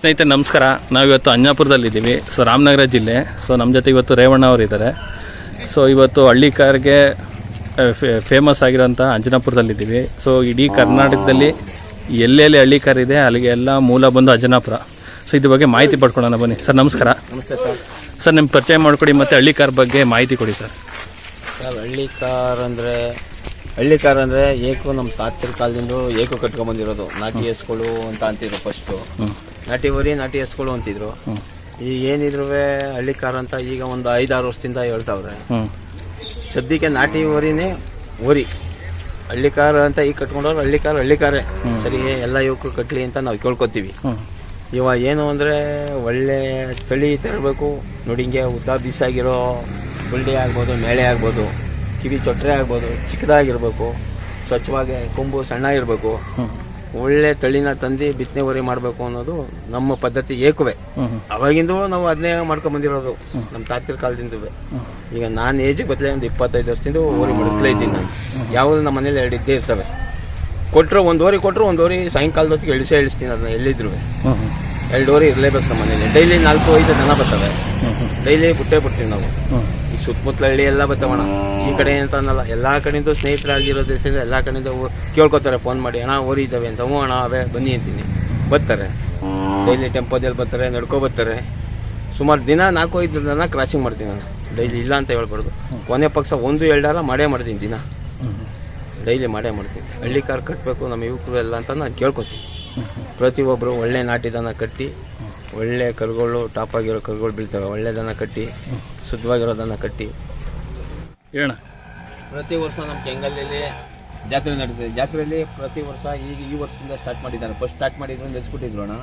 ಸ್ನೇಹಿತರೆ ನಮಸ್ಕಾರ. ನಾವಿವತ್ತು ಅಂಜಾಪುರದಲ್ಲಿದ್ದೀವಿ ಸೊ ರಾಮನಗರ ಜಿಲ್ಲೆ. ಸೊ ನಮ್ಮ ಜೊತೆ ಇವತ್ತು ರೇವಣ್ಣ ಅವರು ಇದ್ದಾರೆ. ಸೊ ಇವತ್ತು ಹಳ್ಳಿಕಾರ್ಗೆ ಫೇಮಸ್ ಆಗಿರೋಂಥ ಅಂಜನಾಪುರದಲ್ಲಿದ್ದೀವಿ. ಸೊ ಇಡೀ ಕರ್ನಾಟಕದಲ್ಲಿ ಎಲ್ಲೆಲ್ಲಿ ಹಳ್ಳಿಕಾರ್ ಇದೆ ಅಲ್ಲಿಗೆ ಎಲ್ಲ ಮೂಲ ಬಂದು ಅಂಜನಾಪುರ. ಸೊ ಇದ್ರ ಬಗ್ಗೆ ಮಾಹಿತಿ ಪಡ್ಕೊಳ್ಳೋಣ ಬನ್ನಿ. ಸರ್ ನಮಸ್ಕಾರ. ನಮಸ್ತೆ ಸರ್. ಸರ್ ನಿಮ್ಮ ಪರಿಚಯ ಮಾಡಿಕೊಡಿ ಮತ್ತು ಹಳ್ಳಿ ಕಾರ್ ಬಗ್ಗೆ ಮಾಹಿತಿ ಕೊಡಿ ಸರ್. ಸರ್ ಹಳ್ಳಿ ಕಾರ್ ಅಂದರೆ ಹಳ್ಳಿ ಕಾರ್ ಅಂದ್ರೆ ಏಕು ನಮ್ಮ ತಾತರ ಕಾಲದಿಂದ ಏಕು ಕಟ್ಕೊಂಬಂದಿರೋದು ನಾಟಿ ಎಸ್ಗಳು ಅಂತ ಅಂತಿದ್ರು ಫಸ್ಟು ನಾಟಿ ಊರಿ ನಾಟಿ ಎಸ್ಗಳು ಅಂತಿದ್ರು. ಈಗ ಏನಿದ್ರು ಹಳ್ಳಿ ಕಾರ್ ಅಂತ ಈಗ ಒಂದು ಐದಾರು ವರ್ಷದಿಂದ ಹೇಳ್ತಾವ್ರೆ. ಸದ್ಯಕ್ಕೆ ನಾಟಿ ಊರಿನೇ ವರಿ ಹಳ್ಳಿ ಕಾರ್ ಅಂತ ಈಗ ಕಟ್ಕೊಂಡವ್ರು ಹಳ್ಳಿ ಕಾರ್ ಹಳ್ಳಿ ಕಾರೇ. ಸರಿ ಎಲ್ಲ ಯುವಕ ಕಟ್ಲಿ ಅಂತ ನಾವು ಕೇಳ್ಕೊತೀವಿ. ಇವಾಗ ಏನು ಅಂದರೆ ಒಳ್ಳೆ ತಳಿ ತರಬೇಕು ನೋಡಿ ಹಿಂಗೆ ಉದ್ದ ಬೀಸಾಗಿರೋ ಗುಳ್ಳಿ ಆಗ್ಬೋದು ಮೇಳೆ ಆಗ್ಬೋದು. ಕಿವಿ ಚೊಟ್ಟರೆ ಆಗ್ಬೋದು ಚಿಕ್ಕದಾಗಿರ್ಬೇಕು ಸ್ವಚ್ಛವಾಗಿ ಕೊಂಬು ಸಣ್ಣ ಇರಬೇಕು ಒಳ್ಳೆ ತಳಿನ ತಂದು ಬಿತ್ತನೆ ಹೊರಿ ಮಾಡಬೇಕು ಅನ್ನೋದು ನಮ್ಮ ಪದ್ಧತಿ ಏಕುವೆ. ಅವಾಗಿಂದ ನಾವು ಅದನ್ನೇ ಮಾಡ್ಕೊಂಡ್ ಬಂದಿರೋದು ನಮ್ಮ ತಾತಿರ ಕಾಲದಿಂದ ಈಗ ನಾನು ಏಜ್ ಬದಲೇ ಒಂದು ಇಪ್ಪತ್ತೈದು ವರ್ಷದಿಂದ ಓರಿ ಮಾಡ್ತಾ ಇದ್ದೀನಿ ನಾನು. ಯಾವುದು ನಮ್ಮ ಮನೇಲಿ ಎರಡು ಇದ್ದೇ ಇರ್ತವೆ. ಕೊಟ್ಟರು ಒಂದು ಓರಿ ಕೊಟ್ಟರು ಒಂದು ಓರಿ ಸಾಯಂಕಾಲದ ಹೊತ್ತಿಗೆ ಇಳಿಸೇ ಇಳಿಸ್ತೀನಿ ಅದನ್ನ ಎಲ್ಲಿದ್ರು ಎರಡು ಓರಿ ಇರಲೇಬೇಕು ನಮ್ಮ ಮನೇಲಿ. ಡೈಲಿ ನಾಲ್ಕು ಐದು ದನ ಬರ್ತವೆ. ಡೈಲಿ ಬಿಟ್ಟೇ ಬಿಡ್ತೀವಿ ನಾವು. ಸುತ್ತಮುತ್ತಲ ಹಳ್ಳಿ ಎಲ್ಲ ಬರ್ತಾವಣ ಈ ಕಡೆ ಅಂತ ಅನ್ನಲ್ಲ, ಎಲ್ಲ ಕಡೆಯಿಂದ ಸ್ನೇಹಿತರಾಗಿರೋ ದೇಶದಿಂದ ಎಲ್ಲ ಕಡೆಯಿಂದ ಕೇಳ್ಕೊತಾರೆ ಫೋನ್ ಮಾಡಿ, ಅಣ್ಣ ಓರಿದ್ದಾವೆ ಅಂತ, ಹ್ಞೂ ಅಣ್ಣ, ಅವೇ, ಬನ್ನಿ ಅಂತೀನಿ. ಬರ್ತಾರೆ ಡೈಲಿ ಟೆಂಪೋದಲ್ಲಿ ಬರ್ತಾರೆ ನಡ್ಕೊ ಬರ್ತಾರೆ ಸುಮಾರು ದಿನ ನಾಲ್ಕು ಐದು ದಿನ ಕ್ರಾಸಿಂಗ್ ಮಾಡ್ತೀನಿ ನಾನು. ಡೈಲಿ ಇಲ್ಲ ಅಂತ ಹೇಳ್ಬಾರ್ದು. ಕೊನೆ ಪಕ್ಷ ಒಂದು ಎರಡಲ್ಲ ಮಾಡೇ ಮಾಡ್ತೀನಿ ದಿನ. ಡೈಲಿ ಮಾಡೇ ಮಾಡ್ತೀನಿ. ಹಳ್ಳಿ ಕಾರ್ ಕಟ್ಟಬೇಕು ನಮ್ಮ ಯುವಕರು ಎಲ್ಲ ಅಂತ ನಾನು ಕೇಳ್ಕೊತೀನಿ. ಪ್ರತಿಯೊಬ್ಬರು ಒಳ್ಳೆ ನಾಟಿದನ್ನು ದನ ಕಟ್ಟಿ ಒಳ್ಳೆ ಕರುಗಳು ಟಾಪ್ ಆಗಿರೋ ಕರುಗಳು ಬೀಳ್ತವೆ. ಒಳ್ಳೆ ದನ ಕಟ್ಟಿ ಶುದ್ಧವಾಗಿರೋ ದನ ಕಟ್ಟಿ. ಹೇಳೋಣ ಪ್ರತಿ ವರ್ಷ ನಮ್ಮ ಕೆಂಗಲ್ಲಲ್ಲಿ ಜಾತ್ರೆ ನಡೀತದೆ. ಜಾತ್ರೆಯಲ್ಲಿ ಪ್ರತಿ ವರ್ಷ ಈಗ ಈ ವರ್ಷದಿಂದ ಸ್ಟಾರ್ಟ್ ಮಾಡಿದ್ದಾರೆ. ಫಸ್ಟ್ ಸ್ಟಾರ್ಟ್ ಮಾಡಿದ್ರು ನಿಲ್ಸ್ಬಿಟ್ಟಿದ್ರು ಅಣ್ಣ.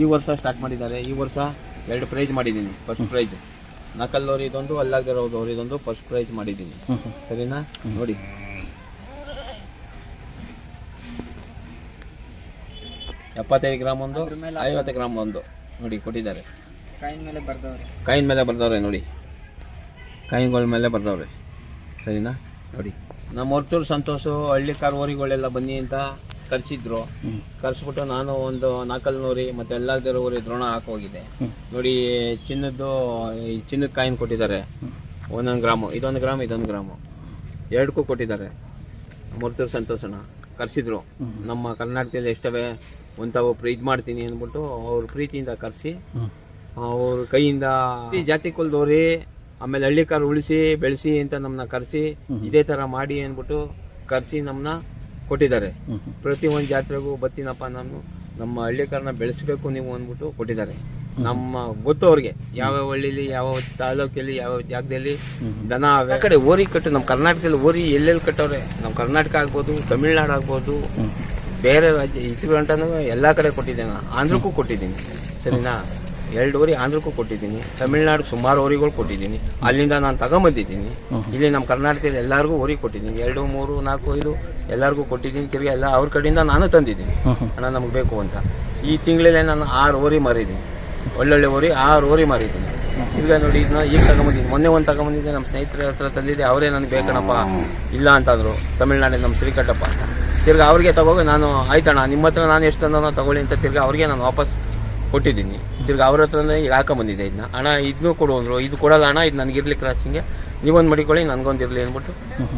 ಈ ವರ್ಷ ಸ್ಟಾರ್ಟ್ ಮಾಡಿದ್ದಾರೆ. ಈ ವರ್ಷ ಎರಡು ಪ್ರೈಜ್ ಮಾಡಿದ್ದೀನಿ. ಫಸ್ಟ್ ಪ್ರೈಜ್ ನಕಲ್ಲೋರಿ ಇದೊಂದು ಅಲ್ಲಾಗಿರೋದವ್ರು ಇದೊಂದು ಫಸ್ಟ್ ಪ್ರೈಜ್ ಮಾಡಿದ್ದೀನಿ. ಸರಿನಾ? ನೋಡಿ. ಎಪ್ಪತ್ತೈದು ಗ್ರಾಮ್ ಒಂದು ಐವತ್ತು ಗ್ರಾಮ್ ಒಂದು. ನೋಡಿ ಕೊಟ್ಟಿದ್ದಾರೆ. ಕಾಯಿನ ಮೇಲೆ ಬರ್ತಾವ್ರೆ ಕಾಯಿನ ಮೇಲೆ ಬರ್ದವ್ರೆ ನೋಡಿ. ಕಾಯಿನ್ಗಳ ಮೇಲೆ ಬರ್ದವ್ರೆ. ಸರಿನಾ? ನೋಡಿ. ನಮ್ಮ ಹೊರತೂರು ಸಂತೋಷ ಹಳ್ಳಿ ಕಾರುವರಿಗಳೆಲ್ಲ ಬನ್ನಿ ಅಂತ ಕರೆಸಿದ್ರು. ಕರೆಸ್ಬಿಟ್ಟು ನಾನು ಒಂದು ನಾಲ್ಕಲ್ ನೂರಿ ಮತ್ತೆ ಎಲ್ಲಾರ್ದೇ ಊರಿ ದ್ರೋಣ ಹಾಕೋಗಿದ್ದೆ ಹೋಗಿದ್ದೆ ನೋಡಿ ಚಿನ್ನದ್ದು ಈ ಚಿನ್ನದ ಕಾಯಿನ್ ಕೊಟ್ಟಿದ್ದಾರೆ. ಒಂದೊಂದು ಗ್ರಾಮು. ಇದೊಂದು ಗ್ರಾಮ್ ಇದೊಂದು ಗ್ರಾಮು. ಎರಡಕ್ಕೂ ಕೊಟ್ಟಿದ್ದಾರೆ. ಮೂರ್ತೂರು ಸಂತೋಷನ. ಕರೆಸಿದ್ರು. ನಮ್ಮ ಕರ್ನಾಟಕದಲ್ಲಿ ಎಷ್ಟವೆ ಒಂಥವು ಇದ್ ಮಾಡ್ತೀನಿ ಅಂದ್ಬಿಟ್ಟು ಅವ್ರ ಪ್ರೀತಿಯಿಂದ ಕರ್ಸಿ ಅವ್ರ ಕೈಯಿಂದ ಈ ಜಾತಿ ಕುಲದವ್ರಿ ಆಮೇಲೆ ಹಳ್ಳಿಕಾರ್ ಉಳಿಸಿ ಬೆಳೆಸಿ ಅಂತ ನಮ್ಮನ್ನ ಕರೆಸಿ ಇದೇ ತರ ಮಾಡಿ ಅಂದ್ಬಿಟ್ಟು ಕರೆಸಿ ನಮ್ಮನ್ನ ಕೊಟ್ಟಿದ್ದಾರೆ. ಪ್ರತಿ ಒಂದು ಜಾತ್ರೆಗೂ ಬತ್ತೀನಪ್ಪ ನಾನು ನಮ್ಮ ಹಳ್ಳಿಕಾರನ್ನ ಬೆಳೆಸಬೇಕು ನೀವು ಅಂದ್ಬಿಟ್ಟು ಕೊಟ್ಟಿದ್ದಾರೆ. ನಮ್ಮ ಗೊತ್ತು ಅವ್ರಿಗೆ. ಯಾವ ಹಳ್ಳಿಲಿ ಯಾವ ತಾಲೂಕಲ್ಲಿ ಯಾವ ಜಾಗದಲ್ಲಿ ದನ ಆ ಕಡೆ ಓರಿ ಕಟ್ಟು ನಮ್ಮ ಕರ್ನಾಟಕದಲ್ಲಿ ಓರಿ ಎಲ್ಲೆಲ್ಲಿ ಕಟ್ಟವ್ರೆ? ನಮ್ಮ ಕರ್ನಾಟಕ ಆಗ್ಬೋದು ತಮಿಳ್ನಾಡು ಆಗ್ಬೋದು. ಬೇರೆ ರಾಜ್ಯ ಇದ್ರ ಗಂಟನೂ ಎಲ್ಲ ಕಡೆ ಕೊಟ್ಟಿದ್ದೇನೆ. ಆಂಧ್ರಕ್ಕೂ ಕೊಟ್ಟಿದ್ದೀನಿ. ಸರಿನಾ? ಎರಡು ಓರಿ ಆಂಧ್ರಕ್ಕೂ ಕೊಟ್ಟಿದ್ದೀನಿ. ತಮಿಳ್ನಾಡು ಸುಮಾರು ಓರಿಗಳು ಕೊಟ್ಟಿದ್ದೀನಿ. ಅಲ್ಲಿಂದ ನಾನು ತಗೊಂಬಂದಿದ್ದೀನಿ. ಇಲ್ಲಿ ನಮ್ಮ ಕರ್ನಾಟಕದಲ್ಲಿ ಎಲ್ಲರಿಗೂ ಓರಿ ಕೊಟ್ಟಿದ್ದೀನಿ. ಎರಡು ಮೂರು ನಾಲ್ಕು ಐದು ಎಲ್ಲರಿಗೂ ಕೊಟ್ಟಿದ್ದೀನಿ. ತಿರ್ಗಿ ಎಲ್ಲ ಅವ್ರ ಕಡೆಯಿಂದ ನಾನು ತಂದಿದ್ದೀನಿ. ಅಣ್ಣ ನಮ್ಗೆ ಬೇಕು ಅಂತ. ಈ ತಿಂಗಳಲ್ಲೇ ನಾನು ಆರು ಓರಿ ಮಾರಿದ್ದೀನಿ. ಒಳ್ಳೊಳ್ಳೆ ಓರಿ ಆರು ಓರಿ ಮಾರಿದ್ದೀನಿ. ತಿರ್ಗ ನೋಡಿ ಇದನ್ನ ಈಗ ತಗೊಂಬಂದಿದ್ದೀನಿ. ಮೊನ್ನೆ ಒಂದು ತಗೊಂಬಂದಿದ್ದೆ. ನಮ್ಮ ಸ್ನೇಹಿತರ ಹತ್ರ ತಂದಿದ್ದೆ. ಅವರೇ ನನಗೆ ಬೇಕಣಪ್ಪ. ಇಲ್ಲ ಅಂತಂದರು. ತಮಿಳ್ನಾಡಿನ ನಮ್ಮ ಶ್ರೀಕಟ್ಟಪ್ಪ ಅಂತ. ತಿರ್ಗಾ ಅವ್ರಿಗೆ ತಗೋಗಿ ನಾನು ಆಯ್ತಣ್ಣ ನಿಮ್ಮ ಹತ್ರ ನಾನು ಎಷ್ಟು ತಂದನೋ ತಗೊಳ್ಳಿ ಅಂತ ತಿರ್ಗಿ ಅವ್ರಿಗೆ ನಾನು ವಾಪಸ್ ಕೊಟ್ಟಿದ್ದೀನಿ. ತಿರ್ಗಿ ಅವ್ರ ಹತ್ರನೇ ಈಗ ಹಾಕೊಂಬಂದಿದ್ದೆ ಇದನ್ನ ಅಣ್ಣ ಇದನ್ನೂ ಕೊಡು ಅಂದ್ರು. ಇದು ಕೊಡಲ್ಲ ಅಣ್ಣ ಇದು ನನಗಿರ್ಲಿ ಕ್ರಾಸಿಂಗೆ ನೀವೊಂದು ಮಡಿಕೊಳ್ಳಿ ನನಗೊಂದು ಇರಲಿ ಅಂದ್ಬಿಟ್ಟು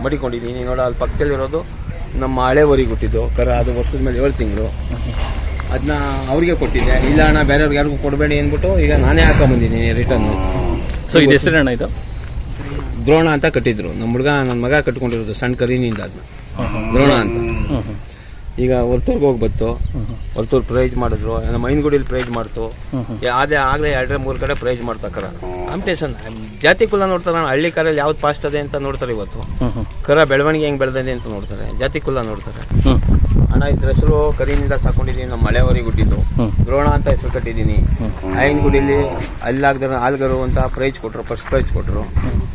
ಮಡಿಕೊಂಡಿದ್ದೀನಿ. ನೋಡ ಅಲ್ಲಿ ಪಕ್ಕದಲ್ಲಿರೋದು ನಮ್ಮ ಹಳೆ ಊರಿಗೆ ಹುಟ್ಟಿದ್ದು. ಕರ ಅದು ವರ್ಷದ ಮೇಲೆ ಏಳು ತಿಂಗಳು. ಅದನ್ನ ಅವ್ರಿಗೆ ಕೊಟ್ಟಿದ್ದೆ. ಇಲ್ಲ ಅಣ್ಣ ಬೇರೆಯವ್ರಿಗೆ ಯಾರಿಗೂ ಕೊಡಬೇಡಿ ಅಂದ್ಬಿಟ್ಟು ಈಗ ನಾನೇ ಹಾಕೊಂಬಂದಿದ್ದೀನಿ ರಿಟರ್ನ್ ಸೊ ಇದು ಅಣ್ಣ ಇದು? ದ್ರೋಣ ಅಂತ ಕಟ್ಟಿದ್ರು. ನಮ್ಮ ಹುಡುಗ ನನ್ನ ಮಗ ಕಟ್ಕೊಂಡಿರೋದು ಸಣ್ಣ ಕರಿನಿಂದ ಅದನ್ನ ದ್ರೋಣ ಅಂತ. ಈಗ ವರ್ತೂರ್ಗೆ ಹೋಗಿ ಬತ್ತು ವರ್ತೂರ್ ಪ್ರೈಜ್ ಮಾಡಿದ್ರು. ನಮ್ಮ ಮೈನ್ಗುಡಿಲಿ ಪ್ರೈಜ್ ಮಾಡ್ತು. ಅದೇ ಆಗಲೇ ಎರಡೇ ಮೂರು ಕಡೆ ಪ್ರೈಜ್ ಮಾಡ್ತಕ್ಕರ ಕಾಂಪಿಟೇಷನ್ ಜಾತಿ ಕುಲ ನೋಡ್ತಾರೆ ಹಳ್ಳಿ ಕಾರಲ್ಲಿ ಯಾವ್ದು ಫಾಸ್ಟ್ ಅದೇ ಅಂತ ನೋಡ್ತಾರೆ ಇವತ್ತು. ಕರ ಬೆಳವಣಿಗೆ ಹೆಂಗೆ ಬೆಳೆದಿದೆ ಅಂತ ನೋಡ್ತಾರೆ. ಜಾತಿ ಕುಲ ನೋಡ್ತಾರೆ. ಅಣ್ಣ ಇದ್ರ ಹೆಸರು ಕರಿನಿಂದ ಸಾಕೊಂಡಿದ್ದೀನಿ. ನಮ್ಮ ಮಳೆವರಿಗೆ ಹುಟ್ಟಿದ್ದು. ದ್ರೋಣ ಅಂತ ಹೆಸರು ಕಟ್ಟಿದ್ದೀನಿ. ಆಯನಗುಡಿಲಿ ಅಲ್ಲಾಗ್ದ ಆಲ್ಗರು ಅಂತ ಪ್ರೈಜ್ ಕೊಟ್ಟರು ಫಸ್ಟ್ ಪ್ರೈಜ್ ಕೊಟ್ರು.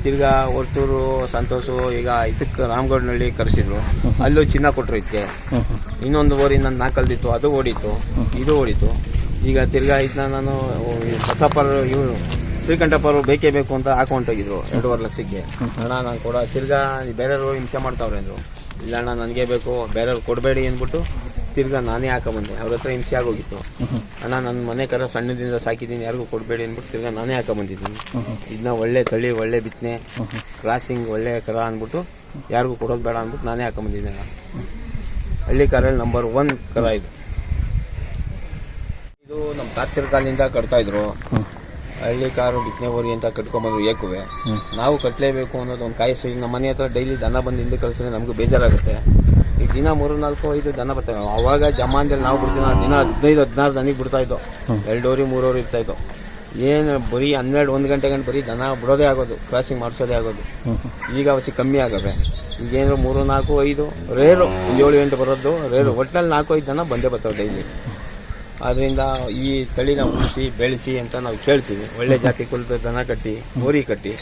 ತಿರ್ಗಾ ಹೊರ್ತೂರು ಸಂತೋಷು, ಈಗ ಇದಕ್ಕೆ ರಾಮಗೌಡನಹಳ್ಳಿ ಕರೆಸಿದ್ರು. ಅಲ್ಲೂ ಚಿನ್ನ ಕೊಟ್ಟರು ಇದಕ್ಕೆ ಇನ್ನೊಂದು ಓರಿ ನನ್ನ ನಾಲ್ಕಲ್ದಿತ್ತು, ಅದು ಓಡಿತ್ತು. ಇದು ಓಡಿತ್ತು. ಈಗ ತಿರ್ಗಾ ಇದನ್ನ ನಾನು ಬಸಪ್ಪರ್, ಇವರು, ಶ್ರೀಕಂಠಪ್ಪರು ಬೇಕೇ ಬೇಕು ಅಂತ ಹಾಕೊಂಡೋಗಿದ್ರು ಎರಡೂವರೆ ಲಕ್ಷಕ್ಕೆ. ಅಣ್ಣ, ನಾನು ಕೊಡ, ತಿರ್ಗಾ ಬೇರೆಯವರು ಹಿಂಸೆ ಮಾಡ್ತಾವ್ರೆ ಅಂದರು. ಇಲ್ಲ ಅಣ್ಣ, ನನಗೆ ಬೇಕು, ಬೇರೆಯವ್ರು ಕೊಡಬೇಡಿ ಅಂದ್ಬಿಟ್ಟು ತಿರ್ಗಾ ನಾನೇ ಹಾಕೊಂಬಂದೆ. ಅವ್ರ ಹತ್ರ ಹಿಂಸೆ ಆಗೋಗಿತ್ತು. ಅಣ್ಣ ನನ್ನ ಮನೆ ಕರ ಸಣ್ಣದಿಂದ ಸಾಕಿದ್ದೀನಿ ಯಾರಿಗೂ ಕೊಡಬೇಡಿ ಅಂದ್ಬಿಟ್ಟು ತಿರ್ಗಾ ನಾನೇ ಹಾಕೊಂಬಂದಿದ್ದೀನಿ. ಇದನ್ನ ಒಳ್ಳೆ ತಳಿ ಒಳ್ಳೆ ಬಿತ್ತನೆ ಕ್ರಾಸಿಂಗ್ ಒಳ್ಳೆ ಕರ ಅಂದ್ಬಿಟ್ಟು ಯಾರಿಗೂ ಕೊಡೋದು ಬೇಡ ಅಂದ್ಬಿಟ್ಟು ನಾನೇ ಹಾಕೊಂಬಂದಿದ್ದೀನಿ ಅಣ್ಣ ಹಳ್ಳಿ ಕಾರಲ್ಲಿ ನಂಬರ್ ಒನ್ ಕರ ಇದು. ಇದು ನಮ್ಮ ತಾತ್ಯರ ಕಾಲಿಂದ ಕಟ್ತಾ ಇದ್ರು. ಹಳ್ಳಿ ಕಾರು ಬಿತ್ತನೆ ಹೋರಿ ಅಂತ ಕಟ್ಕೊಂಡ್ಬಂದ್ರು ಏಕುವೆ. ನಾವು ಕಟ್ಟಲೇಬೇಕು ಅನ್ನೋದು ಒಂದು ಕಾಯಿಸಿ ನಮ್ಮ ಮನೆ ಹತ್ರ ಡೈಲಿ ದನ ಬಂದು ಹಿಂದೆ ಕಳಿಸಿದ್ರೆ ನಮಗೂ ಬೇಜಾರಾಗುತ್ತೆ. ಈಗ ದಿನ ಮೂರು ನಾಲ್ಕು ಐದು ದನ ಬರ್ತವೆ. ಅವಾಗ ಜಮಾನದಲ್ಲಿ ನಾವು ಬಿಡ್ತೀವಿ. ದಿನ ಹದಿನೈದು ಹದಿನಾರು ದನಿಗೆ ಬಿಡ್ತಾ ಇದ್ದೋ. ಎರಡೂವರೆ ಮೂರೋರು ಇರ್ತಾ ಇದ್ದೋ. ಏನು ಬರೀ ಹನ್ನೆರಡು ಒಂದು ಗಂಟೆ ಗಂಟೆ ಬರೀ ದನ ಬಿಡೋದೇ ಆಗೋದು ಕ್ರಾಸಿಂಗ್ ಮಾಡಿಸೋದೇ ಆಗೋದು. ಈಗ ಅವಶ್ಯ ಕಮ್ಮಿ ಆಗವೆ. ಈಗೇನು ಮೂರು ನಾಲ್ಕು ಐದು ರೇರು. ಏಳು ಎಂಟು ಬರೋದು ರೇರು. ಒಟ್ಟಿನಲ್ಲಿ ನಾಲ್ಕು ಐದು ದನ ಬಂದೇ ಬರ್ತಾವೆ ಡೈಲಿ. ಆದ್ರಿಂದ ಈ ತಳಿನ ಉಳಿಸಿ ಬೆಳೆಸಿ ಅಂತ ನಾವು ಕೇಳ್ತೀವಿ. ಒಳ್ಳೆ ಜಾತಿ ಕುಲದ ದನ ಕಟ್ಟಿ, ಹೋರಿ ಕಟ್ಟಿ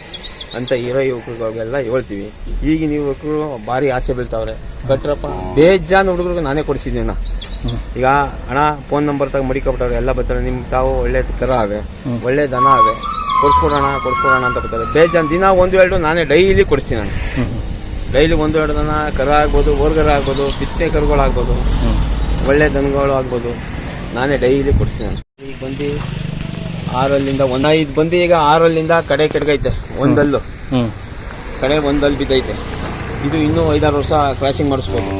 ಅಂತ ಇರೋ ಯುವಕರಿಗೆಲ್ಲ ಹೇಳ್ತೀವಿ. ಈಗಿನ ಯುವಕರು ಭಾರಿ ಆಸೆ ಬೀಳ್ತಾವ್ರೆ. ಕಟ್ರಪ್ಪ, ಬೇಜಾನ್ ಹುಡುಗರಿಗೆ ನಾನೇ ಕೊಡಿಸಿದ್ದೀನಿ ಈಗ ಹಣ ಫೋನ್ ನಂಬರ್ ತಗ ಮಡಿಕೊಬಿಟ್ಟವ್ರೆ ಎಲ್ಲ ಬರ್ತಾರೆ. ನಿಮ್ಗೆ ತಾವು ಒಳ್ಳೆ ಕರ ಅವೆ ಒಳ್ಳೆ ದನ ಅವೆ ಕೊಡಿಸ್ಕೊಡೋಣ ಕೊಡಿಸ್ಕೊಡೋಣ ಅಂತ ಬರ್ತಾರೆ. ಬೇಜಾನ್ ದಿನ ಒಂದು, ಎರಡು ನಾನೇ ಡೈಲಿ ಕೊಡಿಸ್ತೀನಿ ನಾನು ಡೈಲಿ ಒಂದು, ಎರಡು ದನ, ಕರ ಆಗ್ಬೋದು ಓರ್ಗರ ಆಗ್ಬೋದು ಬಿತ್ತನೆ ಕರುಗಳಾಗ್ಬೋದು, ಒಳ್ಳೆ ದನಗಳು ಆಗ್ಬೋದು ನಾನೇ ಡೈಲಿ ಕೊಡ್ತೀನಿ. ಈಗ ಬಂದು ಆರಲ್ಲಿಂದ ಒಂದ ಐದು ಬಂದು ಈಗ ಆರಲ್ಲಿಂದ ಕಡೆ ಕೆಡಗೈತೆ ಒಂದಲ್ಲು. ಕಡೆ ಒಂದಲ್ಲಿ ಬಿದ್ದೈತೆ. ಇದು ಇನ್ನೂ ಐದಾರು ವರ್ಷ ಕ್ರಾಸಿಂಗ್ ಮಾಡಿಸ್ಬೋದು.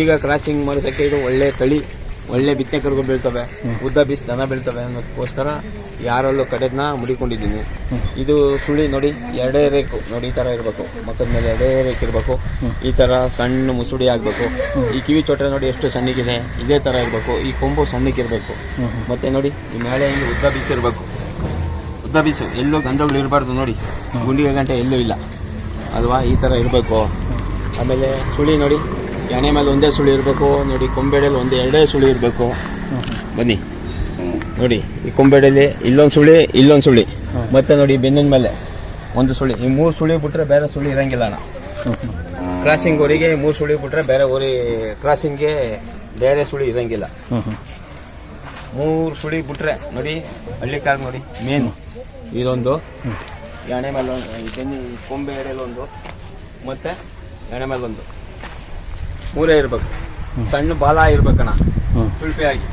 ಈಗ ಕ್ರಾಸಿಂಗ್ ಮಾಡಿಸೋಕ್ಕೆ ಇದು ಒಳ್ಳೆ ತಳಿ. ಒಳ್ಳೆ ಬಿತ್ತನೆ ಕರುಗಳು ಬೀಳ್ತವೆ, ಉದ್ದ ಬೀಸ್ ದನ ಬೀಳ್ತವೆ ಅನ್ನೋದಕ್ಕೋಸ್ಕರ ಯಾರಲ್ಲೂ ಕಡೆದನ್ನ ಮುಡಿಕೊಂಡಿದ್ದೀನಿ. ಇದು ಸುಳಿ ನೋಡಿ ಎರಡೇ ರೇಕು ನೋಡಿ, ಈ ಥರ ಇರಬೇಕು. ಮಕ್ಕದ ಮೇಲೆ ಎರಡೇ ರೇಕ್ ಇರಬೇಕು. ಈ ಥರ ಸಣ್ಣ ಮುಸುಡಿ ಆಗಬೇಕು. ಈ ಕಿವಿ ಚೊಟ್ರೆ ನೋಡಿ ಎಷ್ಟು ಸಣ್ಣಗಿದೆ. ಇದೇ ಥರ ಇರಬೇಕು. ಈ ಕೊಂಬು ಸಣ್ಣಕ್ಕಿರಬೇಕು ಮತ್ತೆ ನೋಡಿ, ಈ ಮೇಲೆ ಉದ್ದ ಬೀಸ್ ಇರಬೇಕು. ಉದ್ದ ಬೀಸು ಎಲ್ಲೂ ಗಂಧಗಳು ಇರಬಾರ್ದು ನೋಡಿ. ಗುಂಡಿಗೆ ಗಂಟೆ ಎಲ್ಲೂ ಇಲ್ಲ. ಅಲ್ವಾ? ಈ ಥರ ಇರಬೇಕು. ಆಮೇಲೆ ಸುಳಿ ನೋಡಿ ಎಣೆ ಮೇಲೆ ಒಂದೇ ಸುಳಿ ಇರಬೇಕು, ನೋಡಿ ಕೊಂಬೆಡೆಯಲ್ಲಿ ಒಂದೇ ಎರಡೇ ಸುಳಿ ಇರಬೇಕು. ಬನ್ನಿ. ನೋಡಿ, ಈ ಕೊಂಬೆಡೆಯಲ್ಲಿ ಇಲ್ಲೊಂದು ಸುಳಿ ಇಲ್ಲೊಂದು ಸುಳಿ. ಮತ್ತೆ ನೋಡಿ ಬೆನ್ನಿನ ಮೇಲೆ ಒಂದು ಸುಳಿ. ಈ ಮೂರು ಸುಳಿ ಬಿಟ್ಟರೆ ಬೇರೆ ಸುಳಿ ಇರಂಗಿಲ್ಲ ಅಣ್ಣ. ಕ್ರಾಸಿಂಗ್ ಊರಿಗೆ ಮೂರು ಸುಳಿ ಬಿಟ್ಟರೆ ಬೇರೆ ಊರಿ ಕ್ರಾಸಿಂಗ್ಗೆ ಬೇರೆ ಸುಳಿ ಇರಂಗಿಲ್ಲ. ಮೂರು ಸುಳಿ ಬಿಟ್ರೆ ನೋಡಿ ಹಳ್ಳಿ ಕಾರ್ ನೋಡಿ ಮೇನ್ ಇದೊಂದು. ಎಣೆ ಮೇಲೆ ಒಂದು ಕೊಂಬೆ ಎಡೆಯಲ್ಲಿ ಒಂದು. ಮತ್ತೆ ಎಣೆ ಮೇಲೆ ಮೂರೇ ಇರ್ಬೇಕು. ಸಣ್ಣ ಬಾಲ ಇರ್ಬೇಕಣ್ಣ. ತುಳಿಪಿಯಾಗಿ.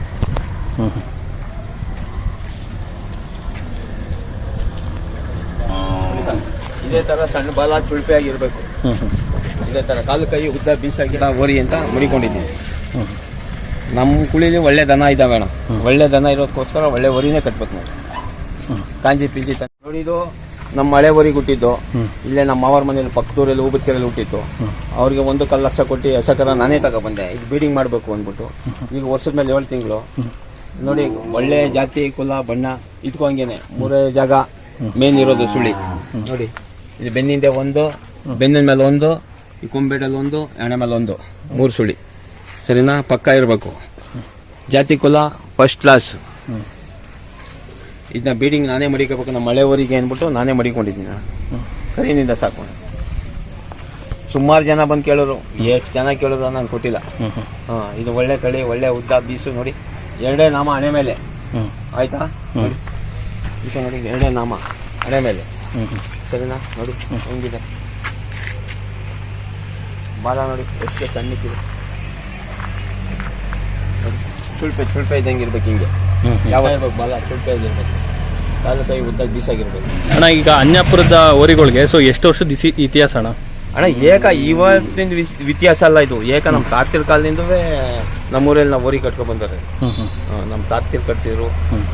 ಇದೇ ತರ ಸಣ್ಣ ಬಾಲ ತುಳಿಪಿಯಾಗಿ ಇರಬೇಕು. ಇದೇ ತರ ಕಾಲು ಕೈ ಉದ್ದ ಬೀಸಾಗಿ ಓರಿ ಅಂತ ಮುಡಿಕೊಂಡಿದ್ದೀನಿ ನಮ್ಮ ಕುಳಿಲಿ ಒಳ್ಳೆ ದನ ಇದಾವೆ ಅಣ್ಣ. ಒಳ್ಳೆ ದನ ಇರೋದಕ್ಕೋಸ್ಕರ ಒಳ್ಳೆ ಹೊರಿನೇ ಕಟ್ಬೇಕು ನಾವು. ಕಾಂಜಿ ಪಿಂಜಿ ನೋಡಿ ಇದು ನಮ್ಮ ಹಳೆ ಊರಿಗೆ ಹುಟ್ಟಿದ್ದು ಇಲ್ಲೇ ನಮ್ಮ ಮಾವರ ಮನೇಲಿ ಪಕ್ಕದೂರಲ್ಲಿ ಊಬತ್ಕೆರೆಯಲ್ಲಿ ಹುಟ್ಟಿತ್ತು. ಅವ್ರಿಗೆ ಒಂದು ಕಲ್ ಲಕ್ಷ ಕೊಟ್ಟು ಹೆಸಕರ ನಾನೇ ತಗೊಬಂದೆ ಇದು ಬೀಡಿಂಗ್ ಮಾಡಬೇಕು ಅಂದ್ಬಿಟ್ಟು. ಈಗ ವರ್ಷದ ಮೇಲೆ ಏಳು ತಿಂಗಳು. ನೋಡಿ ಒಳ್ಳೆ ಜಾತಿ ಕುಲ ಬಣ್ಣ ಇಟ್ಕೊಂಗೇನೆ ಮೂರೇ ಜಾಗ ಮೇನ್ ಇರೋದು ಸುಳಿ. ನೋಡಿ ಇಲ್ಲಿ ಬೆನ್ನಿಂದೆ ಒಂದು ಬೆನ್ನಿನ ಮೇಲೆ ಒಂದು ಈ ಕುಂಬೇಡಲ್ಲಿ ಒಂದು ಎಣೆ ಮೇಲೆ ಒಂದು ಮೂರು ಸುಳಿ. ಸರಿನಾ? ಪಕ್ಕ ಇರಬೇಕು. ಜಾತಿ ಕುಲ ಫಸ್ಟ್ ಕ್ಲಾಸ್ ಇದನ್ನ ಬೀಡಿಂಗ್ ನಾನೇ ಮಡಿಕೋಬೇಕು ನಮ್ಮ ಮಳೆವರಿಗೆ ಅಂದ್ಬಿಟ್ಟು ನಾನೇ ಮಡಿಕೊಂಡಿದ್ದೀನಿ ನಾನು. ಕೈನಿಂದ ಸಾಕು ಸುಮಾರು ಜನ ಬಂದು ಕೇಳೋರು, ಎಷ್ಟು ಜನ ಕೇಳೋರು ನಂಗೆ ಕೊಟ್ಟಿಲ್ಲ ಹಾಂ, ಇದು ಒಳ್ಳೆ ತಳಿ, ಒಳ್ಳೆ ಉದ್ದ, ಬೀಸು ನೋಡಿ. ಎರಡೇ ನಾಮ ಹಣೆ ಮೇಲೆ. ಆಯ್ತಾ? ನೋಡಿ. ನೋಡಿ, ಎರಡೇ ನಾಮ ಹಣೆ ಮೇಲೆ. ಸರಿನಾ? ನೋಡಿ, ಹೆಂಗಿದೆ? ಬಾಲ ನೋಡಿ, ಎಷ್ಟು ಸಣ್ಣಕ್ಕಿದೆ ಚುಳ್ಪೆ ಚುಳ್ಪೆ ಇದ್ದಂಗೆ ಇರ್ಬೇಕು ಹಿಂಗೆ. ಯಾವ ಇರ್ಬೇಕು ಬಾಲ ಇರ್ಬೇಕು ಕಾಲು ಕೈ ಉದ್ದಾಗ ಬೀಸಾಗಿರ್ಬೇಕು ಅಣ್ಣ ಈಗ ಅನ್ಯಾಪುರದ ಓರಿಗಳಿಗೆ ಸೊ ಎಷ್ಟು ವರ್ಷದ ಇಸಿ- ಇತಿಹಾಸ ಅಣ್ಣ? ಅಣ್ಣ ಏಕ ಇವತ್ತಿನ ಇತಿಹಾಸ ಅಲ್ಲ ಇದು. ಏಕ ನಮ್ಮ ತಾತ್ತಿರ ಕಾಲದಿಂದವೇ ನಮ್ಮೂರಲ್ಲಿ ನಾವು ಓರಿ ಕಟ್ಕೊ ಹ್ಞೂ ನಮ್ಮ ತಾತಿರು ಕಟ್ತಿದ್ರು